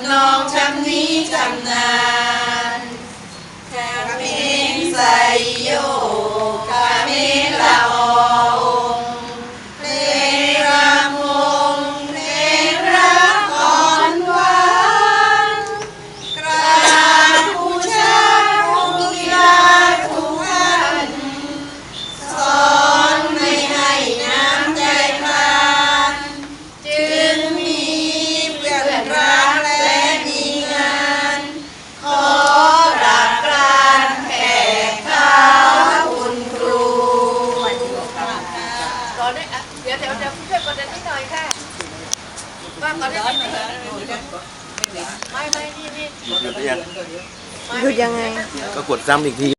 ำนองจำนี้จำนั้น ว่าก็ร้อนไม่ไม่นี่นี่หยุดหรือยังหยุดยังไงก็กดซ้ำอีกที